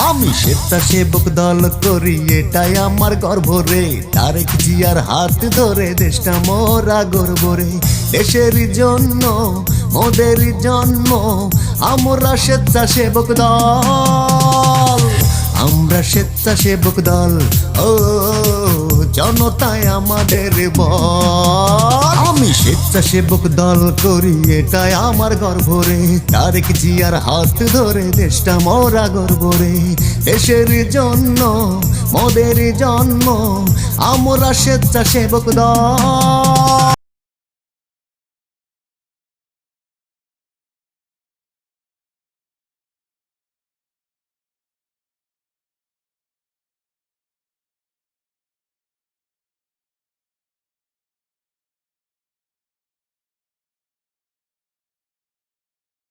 আমি স্বেচ্ছাসেবক দল করি এটাই আমার গর্ব রে। তারেক জিয়ার হাত ধরে দেশটা মোরা গর্ব রে দেশের জন্য মোদের জন্ম আমরা স্বেচ্ছাসেবক দল। আমরা স্বেচ্ছাসেবক দল ও জনতায় আমাদের বল। স্বেচ্ছাসেবক দল করি, এটাই আমার গর্ব রে। তারেক জিয়ার হাত ধরে দেশটা মরা গর্ব রে। দেশের জন্য, মদের জন্ম আমরা স্বেচ্ছাসেবক দল।